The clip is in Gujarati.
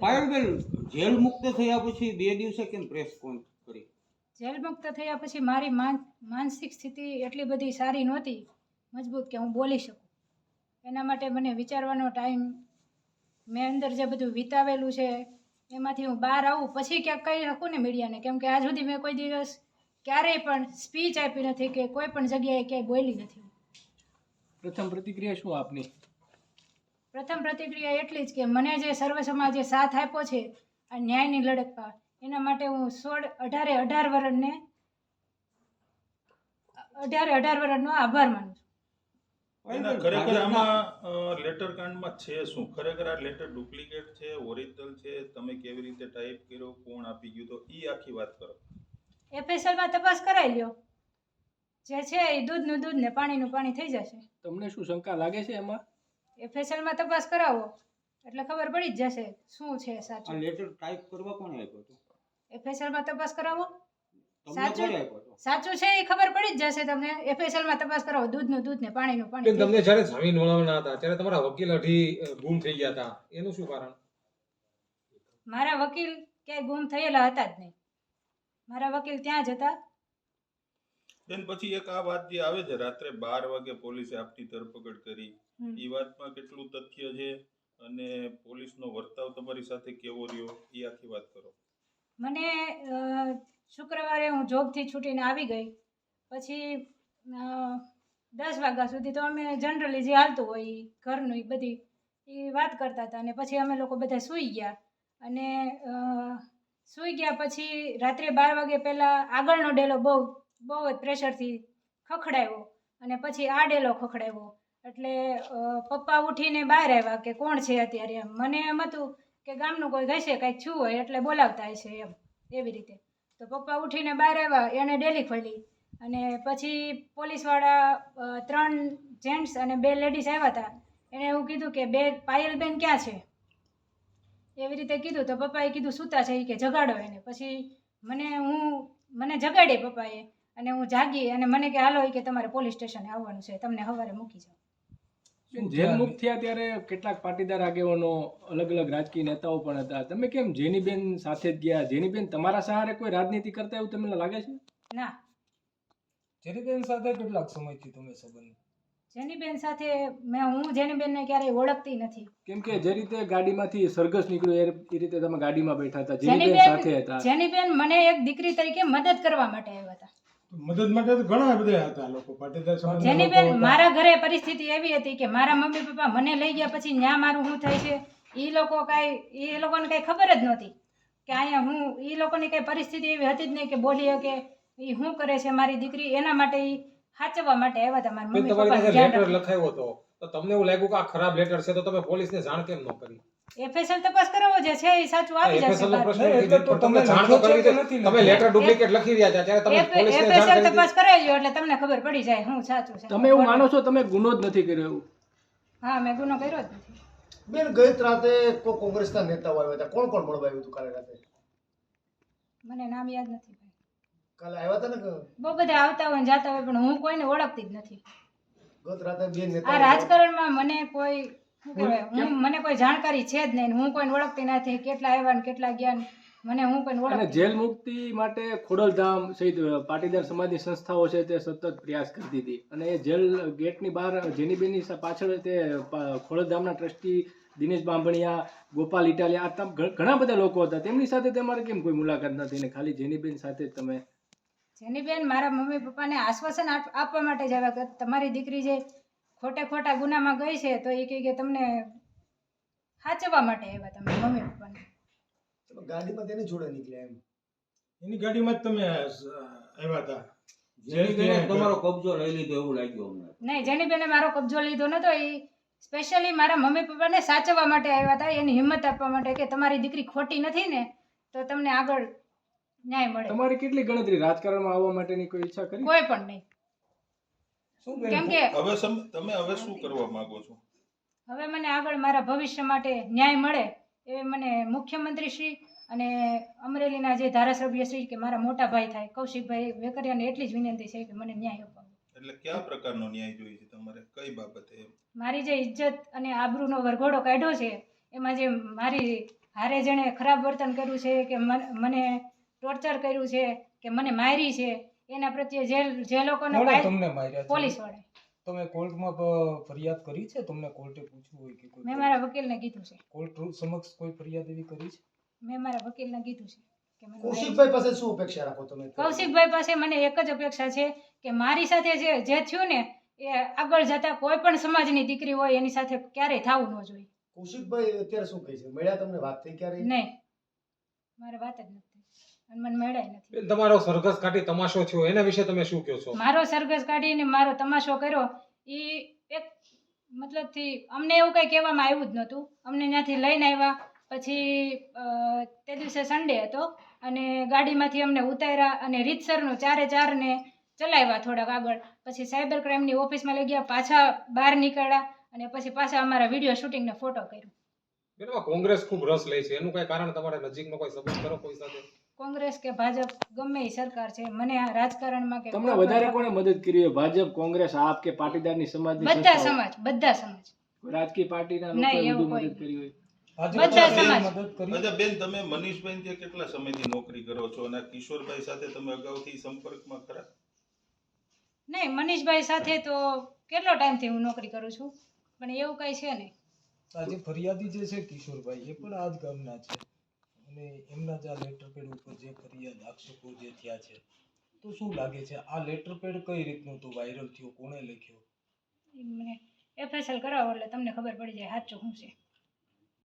પાયલબેન જેલ મુક્ત થયા પછી બે દિવસે કેમ પ્રેસ કોન કરી? જેલ મુક્ત થયા પછી મારી માન માનસિક સ્થિતિ એટલી બધી સારી નહોતી મજબૂત કે હું બોલી શકું. એના માટે મને વિચારવાનો ટાઈમ મેં અંદર જે બધું વિતાવેલું છે એમાંથી હું બહાર આવું પછી ક્યાંક કહી શકું ને મીડિયાને કેમ કે આજ સુધી મેં કોઈ દિવસ ક્યારેય પણ સ્પીચ આપી નથી કે કોઈ પણ જગ્યાએ ક્યાંય બોલી નથી. પ્રથમ પ્રતિક્રિયા શું આપની? પ્રથમ પ્રતિક્રિયા એટલી જ કે મને જે સર્વ સમાજે સાથ આપ્યો છે આ ન્યાયની લડતમાં એના માટે હું સોળ અઢારે અઢાર વર્ષને અઢારે અઢાર વર્ષનો આભાર માનું છું. ખરેખર આમાં લેટર કાંડમાં છે શું? ખરેખર આ લેટર ડુપ્લિકેટ છે ઓરિજિનલ છે? તમે કેવી રીતે ટાઈપ કર્યો? કોણ આપી ગયું? તો એ આખી વાત કરો. એફએસએલમાં તપાસ કરાવી લ્યો. જે છે એ દૂધનું દૂધ ને પાણીનું પાણી થઈ જશે. તમને શું શંકા લાગે છે એમાં? એફએસએલમાં તપાસ કરાવો. એટલે ખબર પડી જ જશે શું છે આ લેટર ટાઈપ કરવા કોણે આપ્યો હતો? એફએસએલમાં તપાસ કરાવો. તમને સાચું. કોણે આપ્યો હતો? સાચું છે એ ખબર પડી જ જશે તમને. એફએસએલમાં તપાસ કરાવો દૂધનું દૂધ ને પાણીનું પાણી. તમને જ્યારે જમીન મળવાના હતા ત્યારે તમારા વકીલ અઢી ગુમ થઈ ગયા હતા. એનું શું કારણ? મારા વકીલ ક્યાંય ગુમ થયેલા હતા જ નહીં. મારા વકીલ ત્યાં જ હતા. બેન પછી એક આ વાત જે આવે છે રાત્રે બાર વાગે પોલીસે આપની ધરપકડ કરી. એ વાતમાં કેટલું તથ્ય છે અને પોલીસનો વર્તાવ તમારી સાથે કેવો રહ્યો એ આખી વાત કરો. મને શુક્રવારે હું જોબથી છૂટીને આવી ગઈ. પછી દસ વાગ્યા સુધી તો અમે જનરલી જે હાલતું હોય ઘરનું એ બધી એ વાત કરતા હતા અને પછી અમે લોકો બધા સૂઈ ગયા. અને સૂઈ ગયા પછી રાત્રે બાર વાગે પહેલાં આગળનો ડેલો બહુ બહુ જ પ્રેશરથી ખખડાવ્યો અને પછી આ ડેલો ખખડાવ્યો એટલે પપ્પા ઉઠીને બહાર આવ્યા કે કોણ છે અત્યારે એમ. મને એમ હતું કે ગામનું કોઈ ઘસે કંઈક છું હોય એટલે બોલાવતા હશે એમ, એવી રીતે. તો પપ્પા ઉઠીને બહાર આવ્યા એણે ડેલી ખોલી. અને પછી પોલીસવાળા ત્રણ જેન્ટ્સ અને બે લેડીઝ આવ્યા હતા એણે એવું કીધું કે, બે પાયલબેન ક્યાં છે? એવી રીતે કીધું. તો પપ્પાએ કીધું, સૂતા છે. કે, જગાડો એને. પછી મને હું, મને જગાડે પપ્પાએ. અને હું જાગી અને મને કે હાલો કે તમારે પોલીસ સ્ટેશને આવવાનું છે તમને સવારે મૂકી જાઓ. જેલ મુક્ત થયા ત્યારે કેટલાક પાટીદાર આગેવાનો અલગ અલગ રાજકીય નેતાઓ પણ હતા? તમે કેમ જેનીબેન સાથે જ ગયા? જેનીબેન તમારા સહારે કોઈ રાજનીતિ કરતા એવું તમને લાગે છે? ના. જેનીબેન સાથે કેટલાક સમયથી તમે સંબંધ? જેનીબેન સાથે મેં હું જેનીબેનને ક્યારેય ઓળખતી નથી. કેમ કે જે રીતે ગાડીમાંથી સરઘસ નીકળ્યો એ રીતે તમે ગાડીમાં બેઠા હતા. જેનીબેન જેનીબેન સાથે હતા. જેનીબેન મને એક દીકરી તરીકે મદદ કરવા માટે આવ્યા હતા. મદદ માટે તો ઘણા બધા હતા લોકો પાટીદાર સમાજ જેની બેન મારા ઘરે પરિસ્થિતિ એવી હતી કે મારા મમ્મી પપ્પા મને લઈ ગયા પછી ન્યા મારું શું થાય છે? એ લોકો કાંઈ એ લોકોને કાંઈ ખબર જ નહોતી કે અહીંયા હું એ લોકોની કાંઈ પરિસ્થિતિ એવી હતી જ નહીં કે બોલી કે એ શું કરે છે મારી દીકરી? એના માટે એ સાચવવા માટે આવ્યા હતા મારા મમ્મી પપ્પા લેટર લખાયો હતો. તો તમને એવું લાગ્યું કે આ ખરાબ લેટર છે તો તમે પોલીસને જાણ કેમ ન કરી? એફએસએલ તપાસ કરાવો જે છે એ સાચું આવી જશે FSL પ્રશ્ન એટલે તો પણ તમે જાણ તો કરી છે કે. નથી તમે લેટર ડુપ્લિકેટ લખી રહ્યા હતા ત્યારે તમે પોલીસને જાણ એફએસએલ કરી તપાસ કરાવી એટલે તમને ખબર પડી જાય હું સાચું છે તમે એવું માનો છો તમે ગુનો જ નથી કર્યો એવું? હા મેં ગુનો કર્યો જ નથી. બેન ગઈ રાતે કોઈ કોંગ્રેસના નેતાઓ આવ્યા હતા. કોણ કોણ મળવા આવ્યું હતું કાલે રાતે? મને નામ યાદ નથી ભાઈ. કાલે આવ્યા હતા ને બહુ બધા આવતા હોય ને જાતા હોય પણ હું કોઈને ઓળખતી જ નથી. ગત રાતે બે આ રાજકારણમાં મને કોઈ મને કોઈ જાણકારી છે જ નહીં હું કોઈને ઓળખતી નથી. કેટલા આવ્યા ને કેટલા ગયા મને હું કોઈને અને જેલ મુક્તિ માટે ખોડલધામ સહિત પાટીદાર સમાજની સંસ્થાઓ છે તે સતત પ્રયાસ કરતી હતી અને એ જેલ ગેટની બહાર જેનીબેનની સા- પાછળ તે ખોડલધામના ટ્રસ્ટી દિનેશ બાંભણિયા ગોપાલ ઇટાલિયા આ ઘણા બધા લોકો હતા. તેમની સાથે તમારે કેમ કોઈ મુલાકાત નથી ને? ખાલી જેનીબેન સાથે જ તમે જેનીબેન મારા મમ્મી પપ્પાને આશ્વાસન આપવા માટે જ આવ્યા કે તમારી દીકરી જે ખોટે ખોટા ગુનામાં ગઈ છે તો એ કહે કે તમને સાચવવા માટે આવ્યા તમે મમ્મી પપ્પાને. તમે ગાડીમાં તેને જોડે નીકળ્યા એમ. એની ગાડીમાં જ તમે આવ્યા હતા. જેની તમારો કબજો લઈ લીધો એવું લાગ્યું અમને. નહીં જેનીબેને મારો કબજો લીધો નતો એ સ્પેશિયલી મારા મમ્મી પપ્પાને સાચવવા માટે આવ્યા હતા. એની હિંમત આપવા માટે કે તમારી દીકરી ખોટી નથી ને તો તમને આગળ ન્યાય મળે. તમારી કેટલી ગણતરી? રાજકારણમાં આવવા માટેની કોઈ ઈચ્છા કરી? કોઈ પણ નહીં. શું કેમ કે હવે તમે હવે શું કરવા માંગો છો? હવે મને આગળ મારા ભવિષ્ય માટે ન્યાય મળે એ મને મુખ્યમંત્રી શ્રી અને અમરેલીના જે ધારાસભ્ય શ્રી કે મારા મોટા ભાઈ થાય કૌશિકભાઈ વેકરિયાને એટલી જ વિનંતી છે કે મને ન્યાય અપાવો. એટલે કયા પ્રકારનો ન્યાય જોઈએ છે તમારે? કઈ બાબતે મારી જે ઇજ્જત અને આબરૂનો વરઘોડો કાઢ્યો છે એમાં જે મારી હારે જેણે ખરાબ વર્તન કર્યું છે કે મન- મને ટોર્ચર કર્યું છે કે મને મારી છે એના પ્રત્યે જે જે લોકોને તમને માર્યા પોલીસવાળા તમે કોર્ટમાં ફરિયાદ કરી છે? તમને કોર્ટે પૂછ્યું હોય કે કોઈ મેં મારા વકીલને કીધું છે. કોર્ટ સમક્ષ કોઈ ફરિયાદ એવી કરી છે? મેં મારા વકીલને કીધું છે કે મને કૌશિકભાઈ પાસે શું અપેક્ષા રાખો તમે? કૌશિકભાઈ પાસે મને એક જ અપેક્ષા છે કે મારી સાથે જે જે થયું ને એ આગળ જતા કોઈ પણ સમાજની દીકરી હોય એની સાથે ક્યારેય થવું ન જોઈએ. કૌશિકભાઈ અત્યારે શું કહે છે? મળ્યા તમને વાત થઈ ક્યારે નહીં. મારે વાત જ નથી. અને મને મળ્યા નથી. બેન, તમારો સરઘસ કાઢી તમાશો થયો એના વિશે તમે શું કહો છો? મારો સરઘસ કાઢીને મારો તમાશો કર્યો એ એક મતલબથી અમને એવું કંઈ કહેવામાં આવ્યું જ નહોતું. અમને ત્યાંથી લઈને આવ્યા પછી અ, તે દિવસે સન્ડે હતો અને ગાડીમાંથી અમને ઉતાર્યા અને રીતસરનું ચારે ચારને ચલાવ્યા થોડાક આગળ. પછી સાયબર ક્રાઇમની ઓફિસમાં લઈ ગયા પાછા બહાર નીકળ્યા અને પછી પાછા અમારા વીડિયો શૂટિંગને ફોટો કર્યો. બેન, આમાં કોંગ્રેસ ખૂબ રસ લે છે. એનું કઈ કારણ તમારે નજીકનો કોઈ સંબંધ કરો કોઈ સાથે? કોંગ્રેસ કે ભાજપ ગમે એ સરકાર છે મને આ રાજકારણમાં કે તમને વધારે કોણે મદદ કરી હોય? ભાજપ કોંગ્રેસ આપ કે પાટીદારની સમાજ બધા સમાજ બધા સમાજ. રાજકીય પાર્ટીના લોકોએ વધુ મદદ કરી હોય? ભાજપે બધા સમાજ. મદદ કરી. અચ્છા બેન તમે મનીષભાઈ ત્યાં કેટલા સમયથી નોકરી કરો છો? અને કિશોરભાઈ સાથે તમે અગાઉથી સંપર્કમાં ખરા? નહીં મનીષભાઈ સાથે તો કેટલો ટાઈમથી હું નોકરી કરું છું? પણ એવું કઈ છે નહીં. આજે ફરિયાદી જે છે કિશોરભાઈ એ પણ આ જ ગામના છે. અને એમના જ આ લેટર પેડ ઉપર જે ફરિયાદ આક્ષેપો જે થયા છે, તો શું લાગે છે? આ લેટર પેડ કઈ રીતનું તો વાયરલ થયો? કોણે લખ્યો? મને એફએસએલ કરાવો એટલે તમને ખબર પડી જાય સાચું શું છે.